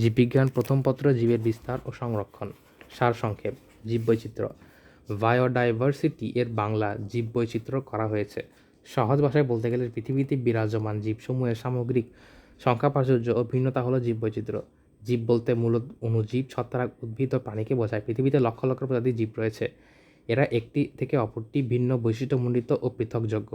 জীববিজ্ঞান প্রথম পত্র, জীবের বিস্তার ও সংরক্ষণ। সারসংক্ষেপ জীববৈচিত্র্য। বায়োডাইভার্সিটি এর বাংলা জীববৈচিত্র্য করা হয়েছে। সহজ ভাষায় বলতে গেলে পৃথিবীতে বিরাজমান জীবসমূহের সামগ্রিক সংখ্যা প্রাচুর্য ও ভিন্নতা হলো জীববৈচিত্র্য। জীব বলতে মূলত অণুজীব ছত্রাক, উদ্ভিদ ও প্রাণীকে বোঝায়। পৃথিবীতে লক্ষ লক্ষ প্রজাতির জীব রয়েছে। এরা একটি থেকে অপরটি ভিন্ন বৈশিষ্ট্যমণ্ডিত ও পৃথকযোগ্য।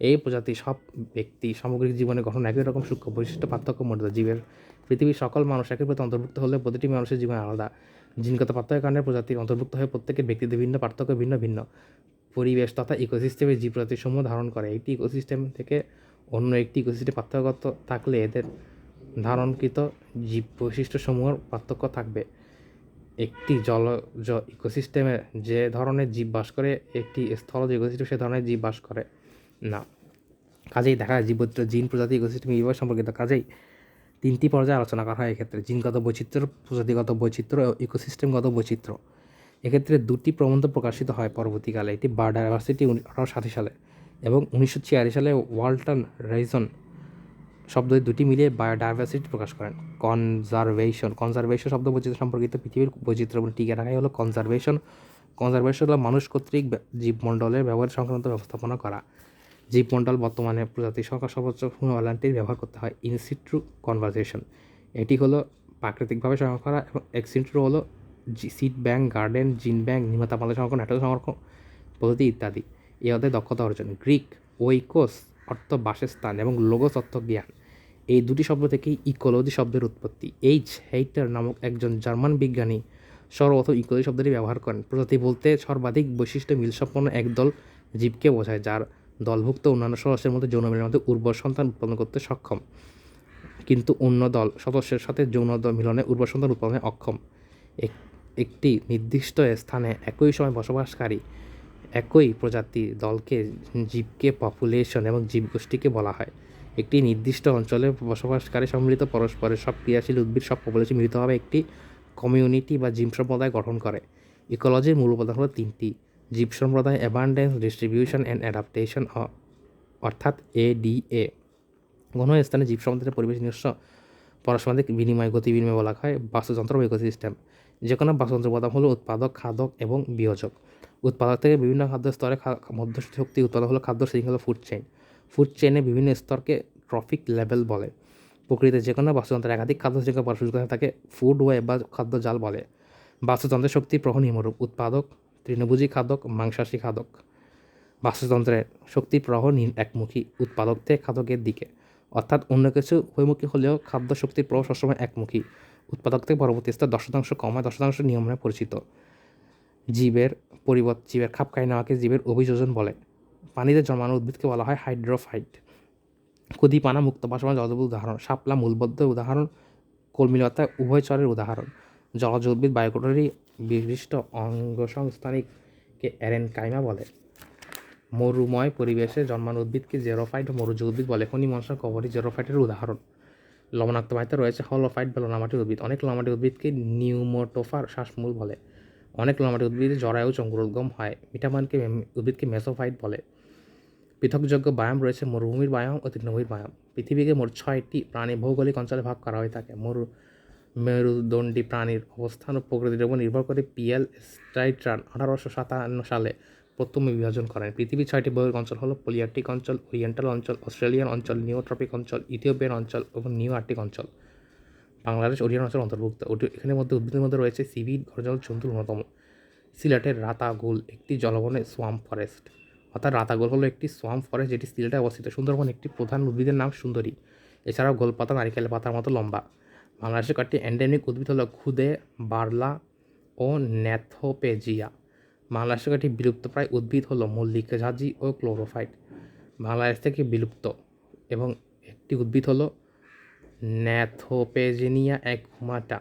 এই প্রজাতি সব ব্যক্তি সামগ্রিক জীবনে গঠন একই রকম সূক্ষ্ম বৈশিষ্ট্য, পার্থক্য মণ্ডিত জীবের, পৃথিবীর সকল মানুষ একই প্রতি অন্তর্ভুক্ত হলে প্রতিটি মানুষের জীবন আলাদা। জিনগত পার্থক্যের কারণে প্রজাতির অন্তর্ভুক্ত হয়ে প্রত্যেকের ব্যক্তিদের ভিন্ন পার্থক্য ভিন্ন ভিন্ন। পরিবেশ তথা ইকোসিস্টেমের জীব প্রজাতির সমূহ ধারণ করে। একটি ইকোসিস্টেম থেকে অন্য একটি ইকোসিস্টেম পার্থক্যগত থাকলে এদের ধারণকৃত জীব বৈশিষ্ট্যসমূহের পার্থক্য থাকবে। একটি জলজ ইকোসিস্টেমে যে ধরনের জীব বাস করে, একটি স্থলজ ইকোসিস্টেম সে ধরনের জীব বাস করে। না। কাজেই দেখা যায় জীবত্র জিন প্রজাতি ইকোসিস্টেম বিভাগ সম্পর্কিত কাজেই তিনটি পর্যায়ে আলোচনা করা হয় এক্ষেত্রে। জিনগত বৈচিত্র্য, প্রজাতিগত বৈচিত্র্য ইকোসিস্টেমগত বৈচিত্র্য। এক্ষেত্রে দুটি প্রবন্ধ প্রকাশিত হয় পরবর্তীকালে একটি বায়োডাইভার্সিটি আঠারোশো ষাট সালে এবং উনিশশো ছিয়াশি সালে ওয়ালটন রাইজন শব্দ দুটি মিলিয়ে বায়োডাইভার্সিটি প্রকাশ করেন। কনজারভেশন কনজারভেশন শব্দ বৈচিত্র্য সম্পর্কিত পৃথিবীর বৈচিত্র্য টিকে রাখাই হলো কনজারভেশন কনজারভেশন হলো মানুষ কর্তৃক জীবমণ্ডলের ব্যবহার সংক্রান্ত ব্যবস্থাপনা করা। জীবমণ্ডল বর্তমানে প্রজাতি সংখ্যা সর্বোচ্চ হুমালানটির ব্যবহার করতে হয় ইনসিট্রু কনভারজেশন এটি হলো প্রাকৃতিকভাবে সংগ্রহ করা এবং এক্সিন্ট্রু হলো seed bank garden gene bank নির্মাতা মালের সংরক্ষণ নাটক সংরক্ষণ পদ্ধতি ইত্যাদি। এ অধ্যায় দক্ষতা অর্জন। গ্রিক ওইকোস অর্থ বাসস্থান এবং লোগোস অর্থ জ্ঞান। এই দুটি শব্দ থেকেই ইকোলজি শব্দের উৎপত্তি। এইচ হেইটার নামক একজন জার্মান বিজ্ঞানী সর্বপ্রথম ইকোলজি শব্দটি ব্যবহার করেন। প্রজাতি বলতে সর্বাধিক বৈশিষ্ট্য মিলসম্পন্ন একদল জীবকে বোঝায়, যার দলভুক্ত অন্যান্য সদস্যের মধ্যে যৌন মিলনের মধ্যে উর্বর সন্তান উৎপন্ন করতে সক্ষম। কিন্তু অন্য দল সদস্যের সাথে যৌন মিলনে উর্বর সন্তান উৎপাদনে অক্ষম। এক- একটি নির্দিষ্ট স্থানে একই সময় বসবাসকারী একই প্রজাতির দলকে জীবকে পপুলেশন এবং জীবগোষ্ঠীকে বলা হয়। একটি নির্দিষ্ট অঞ্চলে বসবাসকারী সম্মিলিত পরস্পরের সব ক্রিয়াশীল উদ্ভিদ, সব পপুলেশন মিলিতভাবে একটি কমিউনিটি বা জীব সম্প্রদায় গঠন করে। ইকোলজির মূল উপাদান হলো তিনটি। জীব সম্প্রদায় অ্যাবান্ডেন্স ডিস্ট্রিবিউশন অ্যান্ড অ্যাডাপ্টেশন অর্থাৎ এডিএ কোনো স্থানে জীব সম্প্রদায়ের পরিবেশ নিজস্ব পারস্পরিক বিনিময়, গতি বিনিময় বলা হয় বাস্তুযন্ত্র বা ইকোসিস্টেম। যে কোনো বাস্তুযন্ত্র উপাদান হলো উৎপাদক, খাদক এবং বিয়োজক। উৎপাদক থেকে বিভিন্ন খাদ্য স্তরে মধ্য শক্তি উৎপাদন হলো খাদ্য শৃঙ্খলা ফুড চেইন ফুড চেইনে বিভিন্ন স্তরকে ট্রফিক লেভেল বলে। প্রকৃতিতে যে কোনো বাস্তুযন্ত্রের একাধিক খাদ্য শৃঙ্খলা পরস্পর থাকে ফুড ওয়ে বা খাদ্য জাল বলে। বাস্তুতন্ত্রের শক্তি প্রহ নিম্নরূপ উৎপাদক তৃণভোজী খাদক, মাংসাশী খাদক। বাস্তুতন্ত্রের শক্তি প্রবাহ একমুখী উৎপাদক থেকে খাদকের দিকে। অর্থাৎ অন্য কিছু উভয়মুখী হলেও খাদ্য শক্তির প্রবাহ সবসময় একমুখী। উৎপাদক থেকে পরবর্তী স্তর দশ শতাংশ কমায় দশ শতাংশ নিয়ম পরিচিত। জীবের পরিবর্ত জীবের খাপ খাই নেওয়াকে জীবের অভিযোজন বলে। পানিতে জন্মানো উদ্ভিদকে বলা হয় হাইড্রোফাইট। ক্ষুদিপানা মুক্ত বাসমান জলজ উদাহরণ, শাপলা মূলবদ্ধ উদাহরণ, কলমিলতা উভয়চরের উদাহরণ। জলজ উদ্ভিদ বায়োকোটরি বিশিষ্ট অঙ্গসংস্থানিককে অ্যারেন কাইমা বলে। মরুময় পরিবেশে জন্মানো উদ্ভিদকে জেরোফাইট মরুজ উদ্ভিদ বলে। খনি, মনসা কভারি জেরোফাইটের উদাহরণ। লবণাক্ত বায়ুতে রয়েছে হলোফাইট বা লোনামাটি উদ্ভিদ। অনেক লোনামাটি উদ্ভিদকে নিউমোটোফার শ্বাসমূল বলে। অনেক লোনামাটি উদ্ভিদে জরায়ু চঙ্কুরোদ্গম হয়। মিঠামানকে মে- উদ্ভিদকে মেসোফাইট বলে। পৃথকযোগ্য ব্যায়াম রয়েছে মরুভূমির ব্যায়াম ও তৃণভূমির ব্যায়াম পৃথিবীকে মোট ছয়টি প্রাণী ভৌগোলিক অঞ্চলে ভাগ করা হয়ে থাকে। মরু মেরুদণ্ডী প্রাণীর অবস্থান ও প্রকৃতির উপর নির্ভর করে পিএল স্ট্রাইট্রান আঠারোশো সাতান্ন সালে প্রথমে বিভাজন করেন। পৃথিবীর ছয়টি ভৌগোলিক অঞ্চল হলো পলিয়ার্টিক অঞ্চল, ওরিয়েন্টাল অঞ্চল, অস্ট্রেলিয়ান অঞ্চল, নিওট্রপিক অঞ্চল, ইথিওপিয়ান অঞ্চল এবং নিউ আর্কটিক অঞ্চল। বাংলাদেশ ওরিয়ান অঞ্চল অন্তর্ভুক্ত। এখানের মধ্যে উদ্ভিদের মধ্যে রয়েছে সিভিড ঘরজল চন্দুর অন্যতম সিলেটের রাতাগুল একটি জলবনে সোয়াম ফরেস্ট অর্থাৎ রাতাগুল হলো একটি সোয়াম ফরেস্ট যেটি সিলেটে অবস্থিত। সুন্দরবন একটি প্রধান উদ্ভিদের নাম সুন্দরী। এছাড়াও গোলপাতা, নারিকেল পাতার মতো লম্বা। বাংলাদেশের কয়েকটি এন্ডেমিক উদ্ভিদ হলো খুদে বার্লা ও ন্যাথোপেজিয়া বাংলাদেশের কয়েকটি বিলুপ্তপ্রায় উদ্ভিদ হলো মল্লিকা ঝাঁঝি ও ক্লোরোফাইট। বাংলাদেশ থেকে বিলুপ্ত এবং একটি উদ্ভিদ হলো ন্যাথোপেজেনিয়া একমাটা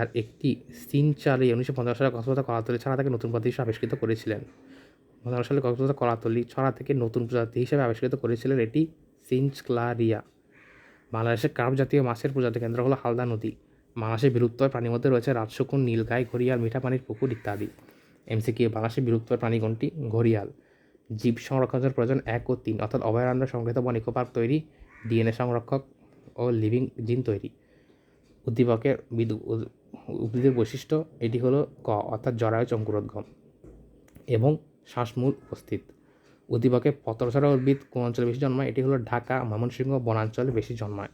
আর একটি সিনচারি উনিশশো পঞ্চাশ সালে কক্সবাজার কলাতলি ছাড়া থেকে নতুন প্রজাতি হিসেবে আবিষ্কৃত করেছিলেন। পঞ্চাশ সালে কক্সবাজার কলাতলি ছড়া থেকে নতুন প্রজাতি হিসেবে আবিষ্কৃত করেছিলেন এটি সিনচক্লারিয়া বাংলাদেশের কার্প জাতীয় মাছের প্রজাতি কেন্দ্র হলো হালদা নদী। বাংলাদেশের বিলুপ্ত প্রাণীর মধ্যে রয়েছে রাজশকুন, নীলগাই, ঘড়িয়াল মিঠা পানির পুকুর ইত্যাদি। এমসিকিউ বাংলাদেশের বিলুপ্ত প্রাণী কোনটি? ঘড়িয়াল। জীব সংরক্ষণের প্রয়োজন এক ও তিন, অর্থাৎ অভয়ারণ্য সংগৃহীত বন ইকো পার্ক তৈরি, ডিএনএ সংরক্ষক ও লিভিং জিন তৈরি। উদ্দীপকের উদ্ভিদের বৈশিষ্ট্য, এটি হলো ক, অর্থাৎ জরায়ু অঙ্কুরোদ্গম এবং শ্বাসমূল উপস্থিত। উদ্দীপকে পত্রছড়া উদ্ভিদ কোন অঞ্চলে বেশি জন্মায়? এটি হলো ঢাকা ময়মনসিংহ বনাঞ্চলে বেশি জন্মায়।